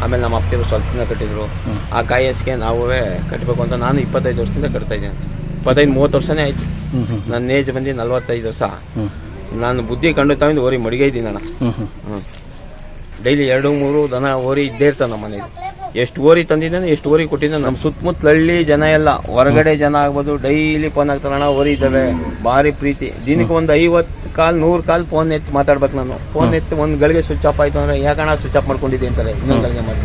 ಆಮೇಲೆ ನಮ್ಮ ಅಪ್ಪತಿರು ಸ್ವಲ್ಪ ದಿನ ಕಟ್ಟಿದ್ರು ಆ ಕಾಯಸ್ಗೆ ನಾವೇ ಕಟ್ಟಬೇಕು ಅಂತ ನಾನು ಇಪ್ಪತ್ತೈದು ವರ್ಷದಿಂದ ಕಟ್ತಾ ಇದ್ದೇನೆ. ಇಪ್ಪತ್ತೈದು ಮೂವತ್ತು ವರ್ಷನೇ ಆಯ್ತು. ನನ್ನ ಏಜ್ ಬಂದು ನಲ್ವತ್ತೈದು ವರ್ಷ. ನಾನು ಬುದ್ಧಿ ಕಂಡು ತಗೊಂಡು ಓರಿ ಮಡಿಗೆ ಇದ್ದೀನಿ ಅಣ್ಣ ಡೈಲಿ ಎರಡು, ಮೂರು ದನ ಓರಿ ಇದ್ದೇ ಇರ್ತಾನೆ ನಮ್ಮ ಮನೆಗೆ ಎಷ್ಟು ಓರಿ ತಂದಿದ್ದಾನೆ, ಎಷ್ಟು ಓರಿ ಕೊಟ್ಟಿದ್ದಾನೆ ನಮ್ಮ ಸುತ್ತಮುತ್ತ ಹಳ್ಳಿ ಜನ ಎಲ್ಲ, ಹೊರಗಡೆ ಜನ ಆಗ್ಬೋದು, ಡೈಲಿ ಫೋನ್ ಆಗ್ತಾರೆ ಅಣ್ಣ, ಓರಿ ಇದ್ದಾವೆ, ಭಾರಿ ಪ್ರೀತಿ. ದಿನಕ್ಕೆ ಒಂದು ಐವತ್ತು ಕಾಲ್, ನೂರು ಕಾಲ್ ಫೋನ್ ಎತ್ತಿ ಮಾತಾಡ್ಬೇಕು ನಾನು. ಫೋನ್ ಎತ್ತಿ ಒಂದು ಗಳಿಗೆ ಸ್ವಿಚ್ ಆಫ್ ಆಯ್ತು ಅಂದ್ರೆ ಯಾಕಣ ಸ್ವಿಚ್ ಆಫ್ ಮಾಡ್ಕೊಂಡಿದ್ದೆ? ಅಂತಾರೆ, ಇನ್ನೊಂದು ಗಳಿಗೆ ಮಾಡಿ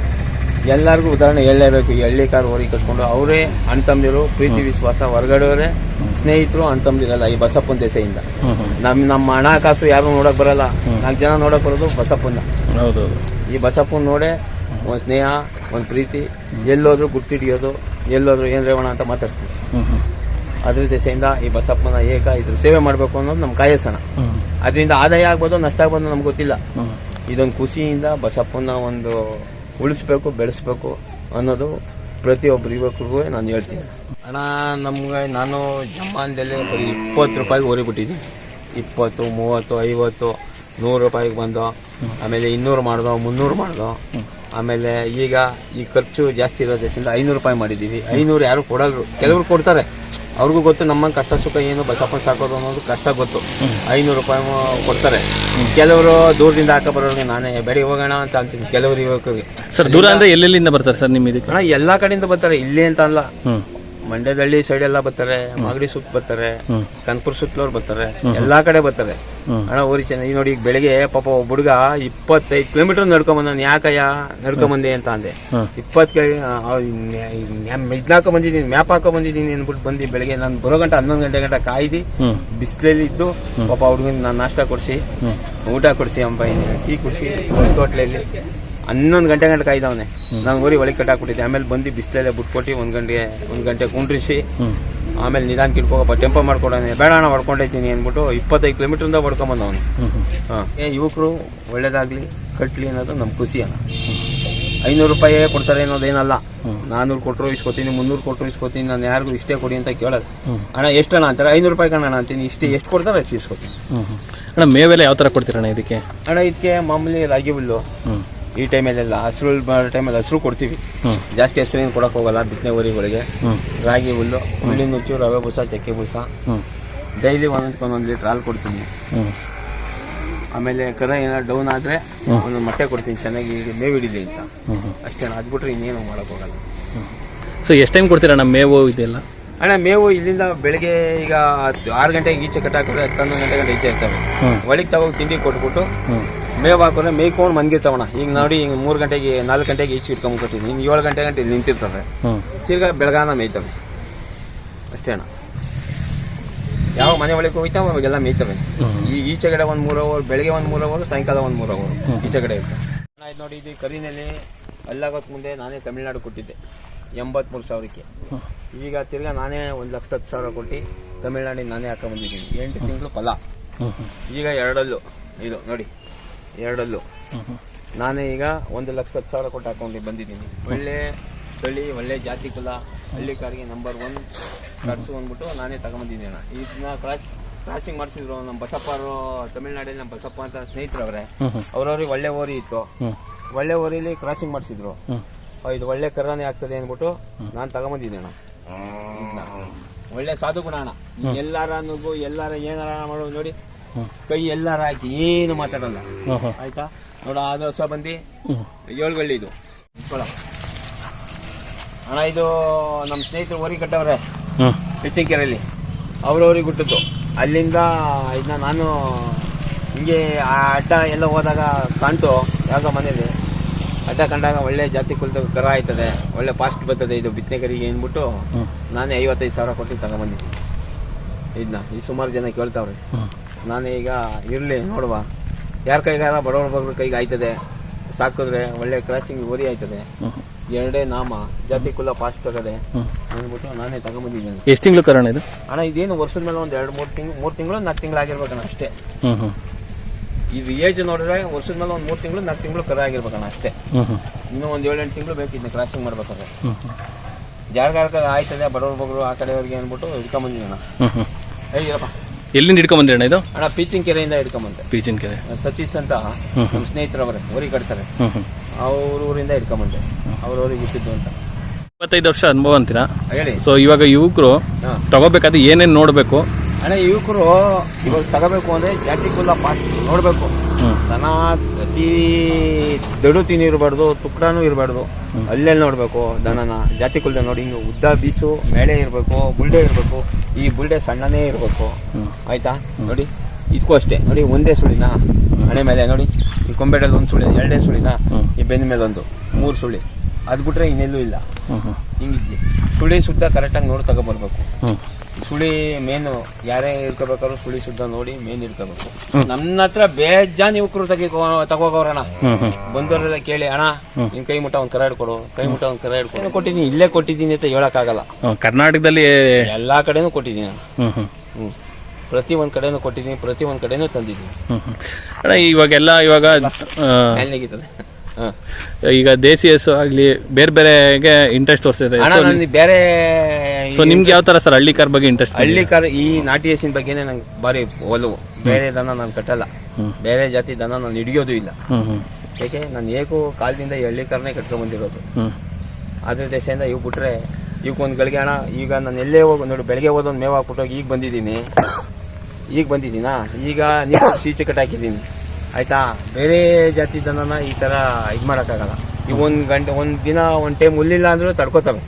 ಎಲ್ಲರಿಗೂ ಉದಾಹರಣೆ ಹೇಳಲೇಬೇಕು ಈ ಹಳ್ಳಿ ಕಾರ್ ಓರಿ ಕಟ್ಕೊಂಡು, ಅವರೇ ಅಣ್ಣ ತಮ್ಮಿರು ಪ್ರೀತಿ, ವಿಶ್ವಾಸ, ಹೊರಗಡೆಯವರೇ ಸ್ನೇಹಿತರು ಅಣ್ಣ ತಮ್ಮದಿರಲ್ಲ ಈ ಬಸಪ್ಪನ ದೆಸೆಯಿಂದ. ನಮ್ ನಮ್ಮ ಹಣಕಾಸು ಯಾರು ನೋಡಕ್ ಬರಲ್ಲ. ನಾಲ್ಕು ಜನ ನೋಡಕ್ ಬರೋದು ಬಸಪ್ಪನ ಹೌದು ಈ ಬಸಪ್ಪನ ನೋಡೆ ಒಂದು ಸ್ನೇಹ ಒಂದು ಪ್ರೀತಿ ಎಲ್ಲೋದ್ರು ಗುರ್ತಿಡಿಯೋದು ಎಲ್ಲೋದ್ರು ಏನ್ ರೇವಣ ಅಂತ ಮಾತಾಡ್ತೀವಿ ಅದ್ರ ದೆಸೆಯಿಂದ ಈ ಬಸಪ್ಪನ ಏಕ ಇದ್ರ ಸೇವೆ ಮಾಡಬೇಕು ಅನ್ನೋದು ನಮ್ಮ ಕಾಯಸಣ ಅದರಿಂದ ಆದಾಯ ಆಗ್ಬೋದು ನಷ್ಟ ಆಗ್ಬೋದು ನಮ್ಗೆ ಗೊತ್ತಿಲ್ಲ. ಇದೊಂದು ಖುಷಿಯಿಂದ ಬಸಪ್ಪನ ಒಂದು ಉಳಿಸ್ಬೇಕು ಬೆಳೆಸ್ಬೇಕು ಅನ್ನೋದು ಪ್ರತಿಯೊಬ್ಬರು ಯುವಕರಿಗೂ ನಾನು ಹೇಳ್ತೀನಿ. ಅಣ್ಣ, ನಮ್ಗೆ ನಾನು ಜಮಾನದಲ್ಲಿ ಇಪ್ಪತ್ತು ರೂಪಾಯಿಗೆ ಓರಿಬಿಟ್ಟಿದ್ದೀನಿ. ಇಪ್ಪತ್ತು, ಮೂವತ್ತು, ಐವತ್ತು, ನೂರು ರೂಪಾಯಿಗೆ ಬಂದು, ಆಮೇಲೆ ಇನ್ನೂರು ಮಾಡ್ದೋ, ಮುನ್ನೂರು ಮಾಡ್ದೋ, ಆಮೇಲೆ ಈಗ ಈ ಖರ್ಚು ಜಾಸ್ತಿ ಇರೋದ್ರಿಂದ ಐನೂರು ರೂಪಾಯಿ ಮಾಡಿದ್ದೀವಿ. ಐನೂರು ಯಾರು ಕೊಡೋರು, ಕೆಲವರು ಕೊಡ್ತಾರೆ. ಅವ್ರಿಗೂ ಗೊತ್ತು ನಮ್ಮ ಕಷ್ಟ ಸುಖ ಏನು ಬಸಪ್ಪನ ಸಾಕೋದು ಅನ್ನೋದು ಕಷ್ಟ ಗೊತ್ತು. ಐನೂರು ರೂಪಾಯಿ ಕೊಡ್ತಾರೆ. ಕೆಲವರು ದೂರದಿಂದ ಹಾಕ ಬರೋರಿಗೆ ನಾನೇ ಬೇಡ ಹೋಗೋಣ ಅಂತ ಅಂತೀನಿ. ಕೆಲವರು ಯುವಕರಿಗೆ ಸರ್ ದೂರ ಅಂದ್ರೆ ಎಲ್ಲೆಲ್ಲಿಂದ ಬರ್ತಾರೆ ಸರ್ ನಿಮ್ಮ ಇದಕ್ಕೆ? ಅಣ್ಣ ಎಲ್ಲಾ ಕಡೆಯಿಂದ ಬರ್ತಾರೆ. ಇಲ್ಲಿ ಅಂತ ಅಲ್ಲ. ಮಂಡ್ಯದಳ್ಳಿ ಸೈಡ್ ಎಲ್ಲ ಬರ್ತಾರೆ ಮಾಗಡಿ ಸುತ್ತ ಬರ್ತಾರೆ. ಕನ್ಪುರ್ ಸುತ್ತಲವ್ರು ಬರ್ತಾರೆ ಎಲ್ಲಾ ಕಡೆ ಬರ್ತಾರೆ. ಅಣ್ಣ ಊರಿ ಚೆನ್ನಾಗಿ ನೋಡಿ ಈಗ ಬೆಳಿಗ್ಗೆ ಪಾಪ ಒಬ್ಬ ಹುಡುಗ ಇಪ್ಪತ್ತೈದು ಕಿಲೋಮೀಟರ್ ನಡ್ಕೊಂಡ್ ಬಂದ ಯಾಕಯ್ಯ? ನಡ್ಕೊಂಡ್ ಬಂದೆ ಅಂತ ಅಂದೆ. ಇಪ್ಪತ್ ಮೆಜ್ನಾಕ ಮಿಜ್ನಾಕ ಬಂದಿದ್ದೀನಿ ಮ್ಯಾಪ್ ಹಾಕೋ ಬಂದಿದ್ದೀನಿ ಅನ್ಬಿಟ್ಟು ಬಂದಿ. ಬೆಳಿಗ್ಗೆ ನಾನು ಬರೋ ಗಂಟೆ ಹನ್ನೊಂದು ಗಂಟೆ ಗಂಟೆ ಕಾಯ್ದಿ ಬಿಸಿಲಲ್ಲಿ ಇದ್ದು ಪಾಪ ಹುಡುಗನ ನಾನು ನಾಷ್ಟ ಕೊಡಿಸಿ ಊಟ ಕೊಡಿಸಿ ಅಂಬ ಟೀ ಕುಡಿಸಿ ಹೋಟ್ಲಲ್ಲಿ. ಹನ್ನೊಂದು ಗಂಟೆ ಗಂಟೆ ಕಾಯ್ದವನೆ. ನಾನು ಊರಿ ಒಳಗೆ ಕಟ್ಟಾಕ್ಬಿಟ್ಟಿದ್ದೆ. ಆಮೇಲೆ ಬಂದು ಬಿಸಿಲಲ್ಲೇ ಬಿಟ್ಕೊಟ್ಟು ಒಂದು ಗಂಟೆ ಒಂದು ಗಂಟೆ ಕುಂಡ್ರಿಸಿ ಆಮೇಲೆ ನಿಧಾನ ಕಿಟ್ಕೋಗಪ್ಪ ಟೆಂಪೋ ಮಾಡ್ಕೊಡೋನೆ. ಬೇಡ ಅಣ್ಣ ಹೊಡ್ಕೊಂಡಿದ್ದೀನಿ ಅಂದ್ಬಿಟ್ಟು ಇಪ್ಪತ್ತೈದು ಕಿಲೋಮೀಟ್ರಿಂದ ಹೊಡ್ಕೊಂಬಂದವನು. ಹಾಂ. ಏ ಯುವಕರು ಒಳ್ಳೇದಾಗಲಿ ಕಟ್ಲಿ ಅನ್ನೋದು ನಮ್ಮ ಖುಷಿ ಅಣ್ಣ. ಐನೂರು ರೂಪಾಯಿ ಕೊಡ್ತಾರೆ ಅನ್ನೋದೇನಲ್ಲ ನಾನ್ನೂರು ಕೊಟ್ಟರು ಇಸ್ಕೊತೀನಿ ಮುನ್ನೂರು ಕೊಟ್ಟರು ಇಸ್ಕೊತೀನಿ ನಾನು ಯಾರಿಗೂ ಇಷ್ಟೇ ಕೊಡಿ ಅಂತ ಕೇಳೋದು. ಎಷ್ಟು ಅಣ್ಣ ಎಷ್ಟಣ್ಣ ಅಂತಾರೆ? ಐನೂರು ರೂಪಾಯಿ ಕಣ ಅಂತೀನಿ. ಇಷ್ಟೇ ಎಷ್ಟು ಕೊಡ್ತಾರೆ ಅಷ್ಟು ಇಸ್ಕೊತೀನಿ. ಅಣ್ಣ ಮೇವೆಲ್ಲ ಯಾವ ಥರ ಕೊಡ್ತೀರಣ್ಣ ಇದಕ್ಕೆ? ಅಣ್ಣ ಇದಕ್ಕೆ ಮಾಮೂಲಿ ರಾಗಿ ಹುಲ್ಲು. ಈ ಟೈಮಲ್ಲೆಲ್ಲ ಹಸಿರು ಮಾಡೋ ಟೈಮಲ್ಲಿ ಹಸಿರು ಕೊಡ್ತೀವಿ. ಜಾಸ್ತಿ ಹಸಿರೇನು ಕೊಡಕ್ಕೆ ಹೋಗಲ್ಲ ಬಿತ್ತನೆ ಊರಿಗಳಿಗೆ. ರಾಗಿ ಹುಲ್ಲು ಹುಲ್ಲಿನ ನುಚ್ಚು ರವೆ ಬೂಸ ಚಕ್ಕೆ ಬೂಸ. ಡೈಲಿ ಒಂದೊಂದಕ್ಕೆ ಒಂದೊಂದು ಲೀಟ್ರ್ ಹಾಲು ಕೊಡ್ತೀನಿ. ಆಮೇಲೆ ಕರ ಏನಾದ್ರು ಡೌನ್ ಆದರೆ ಒಂದು ಮೊಟ್ಟೆ ಕೊಡ್ತೀನಿ ಚೆನ್ನಾಗಿ ಮೇವು ಹಿಡಿಲಿ ಅಂತ. ಅಷ್ಟೇ ಅದು ಬಿಟ್ರೆ ಇನ್ನೇನು ಮಾಡೋಕ್ಕೋಗಲ್ಲ ಸೊ ಎಷ್ಟು ಟೈಮ್ ಕೊಡ್ತೀರಣ್ಣ ಮೇವು ಇದೆಲ್ಲ? ಅಣ್ಣ ಮೇವು ಇಲ್ಲಿಂದ ಬೆಳಗ್ಗೆ ಈಗ ಆರು ಗಂಟೆಗೆ ಈಚೆ ಕಟ್ಟಾಕಿದ್ರೆ ಹತ್ತು ಹನ್ನೊಂದು ಗಂಟೆ ಗಂಟೆ ಈಚೆ ಇರ್ತವೆ. ಒಳಗೆ ತಗೋಗಿ ತಿಂಡಿ ಕೊಟ್ಬಿಟ್ಟು ಮೇವು ಹಾಕೊಂಡ್ರೆ ಮೇಯ್ಕೊಂಡು ಮನ್ಗಿರ್ತಾವಣ ಈಗ ನೋಡಿ ಈಗ ಮೂರು ಗಂಟೆಗೆ ನಾಲ್ಕು ಗಂಟೆಗೆ ಈಚೆ ಇಟ್ಕೊಂಡ್ಬಿಟ್ಟಿದ್ದೀನಿ ಹಿಂಗ್ ಏಳು ಗಂಟೆ ಗಂಟೆ ನಿಂತಿರ್ತಾರೆ ನಿಂತಿರ್ತವೆ ತಿರ್ಗಾ ಬೆಳಗಾನ ಮೇಯ್ತವೆ. ಅಷ್ಟೇ ಅಣ್ಣ. ಯಾವ ಮನೆ ಒಳಗೆ ಹೋಗ್ತಾವ ಅವಾಗೆಲ್ಲ ಮೇಯ್ತವೆ. ಈ ಈಚೆ ಕಡೆ ಒಂದು ಮೂರು ಅವರ್ ಬೆಳಗ್ಗೆ ಒಂದು ಮೂರ್ ಅವರ್ ಸಾಯಂಕಾಲ ಒಂದು ಮೂರು ಅವರ್ ಈಚೆ ಕಡೆ ಇರ್ತವೆ. ಇದು ನೋಡಿ ಇದು ಕರಿನಲ್ಲಿ ಅಲ್ಲಾಗೋಕ್ ಮುಂದೆ ನಾನೇ ತಮಿಳ್ನಾಡು ಕೊಟ್ಟಿದ್ದೆ. ಎಂಬತ್ಮೂರು ಸಾವಿರಕ್ಕೆ. ಈಗ ತಿರ್ಗಾ ನಾನೇ ಒಂದು ಲಕ್ಷ ಹತ್ತು ಸಾವಿರ ಕೊಟ್ಟು ತಮಿಳ್ನಾಡಿಗೆ ನಾನೇ ಹಾಕೊಂಬಂದಿದ್ದೀನಿ ಎಂಟು ತಿಂಗಳು ಫಲ. ಈಗ ಎರಡಲ್ಲೂ. ಇದು ನೋಡಿ. ಎರಡಲ್ಲು. ನಾನೇ ಈಗ ಒಂದು ಲಕ್ಷ ಹತ್ತು ಸಾವಿರ ಕೊಟ್ಟು ಹಾಕೊಂಡು ಬಂದಿದ್ದೀನಿ. ಒಳ್ಳೆ ತಳಿ ಒಳ್ಳೆ ಜಾತಿ ಕುಲ ಹಳ್ಳಿ ಕಾರಿಗೆ ನಂಬರ್ ಒನ್ ಖರ್ಚು ಅಂದ್ಬಿಟ್ಟು ನಾನೇ ತಗೊಂಬಂದಿದ್ದೀನಿ ಅಣ್ಣ. ಇದನ್ನ ಕ್ರಾಸ್ ಕ್ರಾಸಿಂಗ್ ಮಾಡಿಸಿದ್ರು ನಮ್ಮ ಬಸಪ್ಪ ಅವರು ತಮಿಳ್ನಾಡಲ್ಲಿ ನಮ್ಮ ಬಸಪ್ಪ ಅಂತ ಸ್ನೇಹಿತರವ್ರೆ. ಅವ್ರವ್ರಿಗೆ ಒಳ್ಳೆ ಓರಿ ಇತ್ತು. ಒಳ್ಳೆ ಓರಿಲಿ ಕ್ರಾಸಿಂಗ್ ಮಾಡಿಸಿದ್ರು. ಇದು ಒಳ್ಳೆ ಕರಾನೇ ಆಗ್ತದೆ ಅಂದ್ಬಿಟ್ಟು ನಾನು ತಗೊಂಬಂದಿದ್ದೀನಿ. ಒಳ್ಳೆ ಸಾಧು ಗುಣ ಅಣ್ಣ. ಎಲ್ಲಾರ ನುಗ್ಗು ಎಲ್ಲಾರ ಏನಾರ ಮಾಡೋದು ನೋಡಿ. ಕೈ ಎಲ್ಲಾರ ಹಾಕಿ ಏನು ಮಾತಾಡಲ್ಲ. ಆಯ್ತಾ? ನೋಡ ಆ ಹೊಸ ಬಂದಿ. ಏಳುಗಳ್ಳಿ ಇದು. ಅಣ್ಣ ಇದು ನಮ್ಮ ಸ್ನೇಹಿತರು ಓರಿ ಕಟ್ಟವ್ರೆ. ಹೆಚ್ಚಿನಕೆರೆಯಲ್ಲಿ. ಅವ್ರವ್ರಿಗೆ ಹುಟ್ಟಿದ್ದು ಅಲ್ಲಿಂದ ಇದನ್ನ ನಾನು ಹಿಂಗೆ ಆ ಅಡ್ಡ ಎಲ್ಲ ಹೋದಾಗ ಕಾಣ್ತು ಯಾವಾಗ ಮನೇಲಿ. ಅಡ್ಡ ಕಂಡಾಗ ಒಳ್ಳೆ ಜಾತಿ ಕುಲದ ಕರ ಆಯ್ತದೆ ಒಳ್ಳೆ ಫಾಸ್ಟ್ ಬರ್ತದೆ ಇದು ಬಿತ್ತನೆಗರಿಗೆ ಅಂದ್ಬಿಟ್ಟು ಹ್ಮ್. ನಾನೇ ಐವತ್ತೈದು ಸಾವಿರ ಕೊಟ್ಟು ತಗೊಂಬಂದಿದ್ದೀನಿ. ಇದನ್ನ ಈ ಸುಮಾರು ಜನ ಕೇಳ್ತಾವ್ರಿ. ನಾನು ಈಗ ಇರಲಿ ನೋಡುವ. ಯಾರ ಕೈಗಾರ ಬಡವರ ಬಗ್ರ ಕೈಗೆ ಆಯ್ತದೆ ಸಾಕಿದ್ರೆ ಒಳ್ಳೆ ಕ್ರಾಸಿಂಗ್ ಓದಿ ಆಯ್ತದೆ. ಎರಡೇ ನಾಮ ಜಾತಿ ಕುಲ ಫಾಸ್ಟ್ ಆಗದೆ ಅಂದ್ಬಿಟ್ಟು ನಾನೇ ತಗೊಂಡ್ಬಂದಿದ್ದೀನಿ ಎಷ್ಟು ತಿಂಗಳು ಕರೋಣ ಇದು? ಅಣ್ಣ ಇದೇನು ವರ್ಷದ ಮೇಲೆ ಒಂದು ಎರಡು ಮೂರು ತಿಂಗಳು ಮೂರು ತಿಂಗಳು ನಾಲ್ಕು ತಿಂಗಳು ಆಗಿರ್ಬೇಕಣ್ಣ ಅಷ್ಟೇ. ಇದು ಏಜ್ ನೋಡಿದ್ರೆ ವರ್ಷದ ಮೇಲೆ ಒಂದು ಮೂರು ತಿಂಗಳು ನಾಲ್ಕು ತಿಂಗಳು ಕರೆ ಆಗಿರ್ಬೇಕಣ್ಣ ಅಷ್ಟೇ. ಇನ್ನೂ ಒಂದು ಏಳೆಂಟು ತಿಂಗಳು ಬೇಕು ಇದನ್ನ ಕ್ರಾಸಿಂಗ್ ಮಾಡ್ಬೇಕಾದ್ರೆ. ಜಾರ್ಗಾರ್ಗ ಆಯ್ತದೆ ಬಡವ್ರ ಬಗ್ರು ಆ ಕಡೆಯವ್ರಿಗೆ ಅಂದ್ಬಿಟ್ಟು ಹಿಡ್ಕೊಂಬಂದಿನಿ ಅಣ್ಣ. ಹೇಗಿರಪ್ಪ? ಎಲ್ಲಿಂದ ಹಿಡ್ಕೊಂಬಂದ್ರಿ ಅಣ್ಣ ಇದು? ಅಣ್ಣ ಪೀಚಿನ ಕೆರೆಯಿಂದ ಹಿಡ್ಕೊಂಬಂದೆ ಪೀಚಿನ ಕೆರೆ. ಸತೀಶ್ ಅಂತ. ನಮ್ಮ ಸ್ನೇಹಿತರವರೇ ಊರಿಗೆ ಕಟ್ತಾರೆ. ಅವ್ರ ಊರಿಂದ ಹಿಡ್ಕೊಂಬಂದೆ ಊರಿಗೆ ಹುಟ್ಟಿದ್ದು ಅಂತ. ಇಪ್ಪತ್ತೈದು ವರ್ಷ ಅನುಭವ ಅಂತೀರಾ? ಹೇಳಿ. ಸೊ ಇವಾಗ ಯುವಕರು ತಗೋಬೇಕಾದ್ರೆ ಏನೇನು ನೋಡಬೇಕು? ಅಣ್ಣ ಯುವಕರು ಇವಾಗ ತಗೋಬೇಕು ಅಂದ್ರೆ ಜಾತಿ ಕುಲ ಪಾಸ್ಟ್ ನೋಡ್ಬೇಕು. ದನ ಪ್ರತಿ ದಡು ತಿನಿ ಇರಬಾರ್ದು ತುಕ್ಕಡನೂ ಇರಬಾರ್ದು. ಅಲ್ಲೆಲ್ಲಿ ನೋಡ್ಬೇಕು ದನನ. ಜಾತಿ ಕುಲ್ದ ನೋಡಿ ಹಿಂಗೆ ಉದ್ದ ಬೀಸು ಮೇಳೆ ಇರಬೇಕು ಬುಲ್ಡೆ ಇರಬೇಕು. ಈ ಬುಲ್ಡೆ ಸಣ್ಣನೇ ಇರಬೇಕು. ಆಯ್ತಾ? ನೋಡಿ ಇದಕ್ಕೂ ಅಷ್ಟೇ. ನೋಡಿ ಒಂದೇ ಸುಳಿನ? ಹಣೆ ಮೇಲೆ ನೋಡಿ. ಈ ಕೊಂಬೆಡಲ್ಲಿ ಒಂದು ಸುಳಿ ಎರಡೇ ಸುಳಿನ? ಈ ಬೆನ್ನ ಮೇಲೆ ಒಂದು ಮೂರು ಸುಳಿ. ಅದು ಬಿಟ್ರೆ ಇನ್ನೆಲ್ಲೂ ಇಲ್ಲ. ಹಿಂಗಿದ್ಲಿ. ಸುಳಿ ಸುತ್ತ ಕರೆಕ್ಟಾಗಿ ನೋಡಿ ತಗೊಬರ್ಬೇಕು ಸುಳಿ ಮೇನು ಯಾರೇ ಇರ್ಕೋಬೇಕಾದ್ರು ಸುಳಿ ಶುದ್ಧ ನೋಡಿ ಮೇನ್ ಇರ್ಕೋಬೇಕು ಹ್ಮ್. ನನ್ನ ಹತ್ರ ಬೇಜಾನ್ ಯುವಕರು ತೆಗಿಕೋ ಹ್ಮ್ ಬಂದವರೆಲ್ಲ ಕೇಳಿ ಅಣ್ಣ ನಿನ್ ಕೈ ಮುಟ್ಟ ಒಂದ್ ಕರ ಹಿಡ್ಕೊಡು ಕೈ ಮುಟ್ಟ ಒಂದ್ ಕರ ಹಿಡ್ಕೊಡು. ಕೊಟ್ಟಿದ್ದೀನಿ ಇಲ್ಲೇ ಕೊಟ್ಟಿದ್ದೀನಿ ಅಂತ ಹೇಳಕ್ ಆಗಲ್ಲ ಕರ್ನಾಟಕದಲ್ಲಿ ಎಲ್ಲಾ ಕಡೆನೂ ಕೊಟ್ಟಿದ್ದೀನಿ ಹ್ಮ್ ಪ್ರತಿ ಒಂದ್ ಕಡೆನೂ ಕೊಟ್ಟಿದ್ದೀನಿ ಪ್ರತಿ ಒಂದ್ ಕಡೆನೂ ತಂದಿದ್ದೀನಿ. ಅಣ್ಣ ಇವಾಗೆಲ್ಲ ಇವಾಗ ನೆಗೀತದೆ? ಈಗ ದೇಸಿ ಹಸು ಆಗ್ಲಿ ಬೇರೆ ಬೇರೆಗೆ ಇಂಟ್ರೆಸ್ಟ್ ತೋರಿಸಿದೆ ಬೇರೆ ಸೊ ನಿಮ್ಗೆ ಯಾವ ತರ ಸರ್ ಹಳ್ಳಿ ಕಾರ್ ಬಗ್ಗೆ ಇಂಟ್ರೆಸ್ಟ್ ಹಳ್ಳಿ ಕಾರ್ ಈ ನಾಟಿ ಹಸಿನ ಬಗ್ಗೆನೇ ನಂಗೆ ಬಾರಿ ಒಲವು. ಬೇರೆ ದನ ನಾನು ಕಟ್ಟಲ್ಲ. ಬೇರೆ ಜಾತಿ ದನ ನಾನು ಹಿಡಿಯೋದು ಇಲ್ಲ. ಏಕೆ? ನಾನು ಏಕೋ ಕಾಲದಿಂದ ಈ ಹಳ್ಳಿ ಕಾರ್ನೇ ಕಟ್ಕೊಂಡ್ ಬಂದಿರೋದು. ಅದ್ರ ದೇಶದಿಂದ ಇವು ಬಿಟ್ರೆ ಇವಕ್ಕೊಂದು ಗಳಿಗೆ ಹಣ. ಈಗ ನಾನು ಎಲ್ಲೇ ಹೋಗಿ ನೋಡಿ ಬೆಳಗ್ಗೆ ಹೋದೊಂದು ಮೇವು ಹಾಕ್ಬಿಟ್ಟು ಈಗ ಬಂದಿದ್ದೀನಿ. ಈಗ ಬಂದಿದ್ದೀನಾ? ಈಗ ನೀವು ಸೀಚೆ ಕಟ್ಟಾಕಿದ್ದೀನಿ. ಆಯ್ತಾ? ಬೇರೆ ಜಾತಿ ದನನ ಈ ಥರ ಇದು ಮಾಡೋಕ್ಕಾಗಲ್ಲ. ಈಗ ಒಂದು ಗಂಟೆ ಒಂದು ದಿನ ಒಂದು ಟೈಮ್ ಹುಲ್ಲಿಲ್ಲ ಅಂದ್ರೂ ತಡ್ಕೋತವೆ.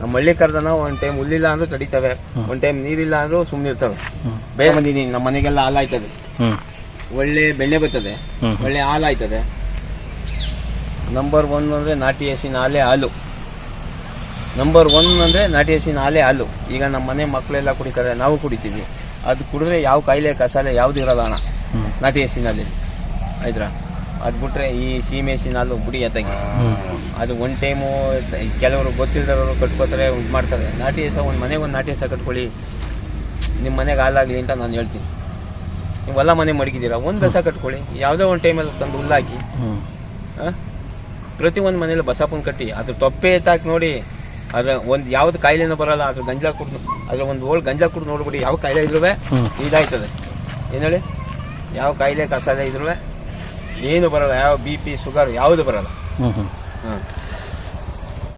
ನಮ್ಮ ಹಳ್ಳಿ ಕರೆದನ ಒಂದ್ ಟೈಮ್ ಹುಲ್ಲಿಲ್ಲ ಅಂದ್ರೂ ತಡಿತವೆ ಒಂದ್ ಟೈಮ್ ನೀರಿಲ್ಲ ಅಂದ್ರೂ ಸುಮ್ನಿರ್ತವೆ. ಇರ್ತವೆ ಬೇರೆ ಬಂದಿದ್ದೀನಿ ನಮ್ಮ ಮನೆಗೆಲ್ಲ ಹಾಲು ಆಯ್ತದೆ. ಒಳ್ಳೆ ಬೆಣ್ಣೆ ಬರ್ತದೆ ಒಳ್ಳೆ ಹಾಲಾಯ್ತದೆ ನಂಬರ್ ಒನ್ ಅಂದ್ರೆ ನಾಟಿ ಹಸಿನ ಹಾಲೇ ಹಾಲು. ನಂಬರ್ ಒನ್ ಅಂದ್ರೆ ನಾಟಿ ಹಸಿನ ಹಾಲೇ ಹಾಲು. ಈಗ ನಮ್ಮ ಮನೆ ಮಕ್ಕಳೆಲ್ಲ ಕುಡಿತಾರೆ ನಾವು ಕುಡಿತೀವಿ. ಅದು ಕುಡಿದ್ರೆ ಯಾವ ಕಾಯಿಲೆ ಕಸಾಲೆ ಯಾವ್ದು ಇರಲ್ಲ ಅಣ್ಣ. ನಾಟಿ ಹಸಿನಲ್ಲಿ ಆಯ್ತಾ ಅದು ಬಿಟ್ರೆ ಈ ಸೀಮೆ ಹಸಿನ ಗುಡಿ ಬುಡಿ ಎತ್ತಾಗಿ. ಅದು ಒನ್ ಟೈಮು ಕೆಲವರು ಗೊತ್ತಿಲ್ಲದವರು ಕಟ್ಕೋತಾರೆ ಇದು ಮಾಡ್ತಾರೆ. ನಾಟಿ ಹೆಸ ಒಂದು ಮನೆಗೆ ಒಂದು ನಾಟಿ ಹೆಸ ಕಟ್ಕೊಳ್ಳಿ. ನಿಮ್ಮ ಮನೆಗೆ ಹಾಲಾಗಲಿ ಅಂತ ನಾನು ಹೇಳ್ತೀನಿ. ನೀವು ಹೊಲ ಮನೆ ಮಡಗಿದ್ದೀರಾ ಒಂದು ದಸ ಕಟ್ಕೊಳ್ಳಿ. ಯಾವುದೋ ಒಂದು ಟೈಮಲ್ಲಿ ತಂದು ಹುಲ್ಲಾಕಿ? ಪ್ರತಿ ಒಂದು ಮನೇಲಿ ಬಸಪ್ಪನ ಕಟ್ಟಿ ಅದ್ರ ತೊಪ್ಪೆ ಎತ್ತಾಕಿ ನೋಡಿ ಅದ್ರ ಒಂದು ಯಾವ್ದು ಕಾಯಿಲೆನೂ ಬರಲ್ಲ ಅದ್ರ ಗಂಜಲ ಕುಡ್ದು ಅದ್ರ ಒಂದು ಓಲ್ಡ್ ಗಂಜಲ ಕುಡ್ದು ನೋಡ್ಬಿಡಿ ಯಾವ ಕಾಯಿಲೆ ಇದ್ರೂ ಇದಾಯ್ತದೆ. ಏನು ಹೇಳಿ? ಯಾವ ಕಾಯಿಲೆ ಕಸಾಲೆ ಇದ್ರೂ ಏನು ಬರಲ್ಲ ಯಾವ ಬಿ ಪಿ ಶುಗರ್ ಯಾವುದು ಬರಲ್ಲ. ಹ್ಞೂ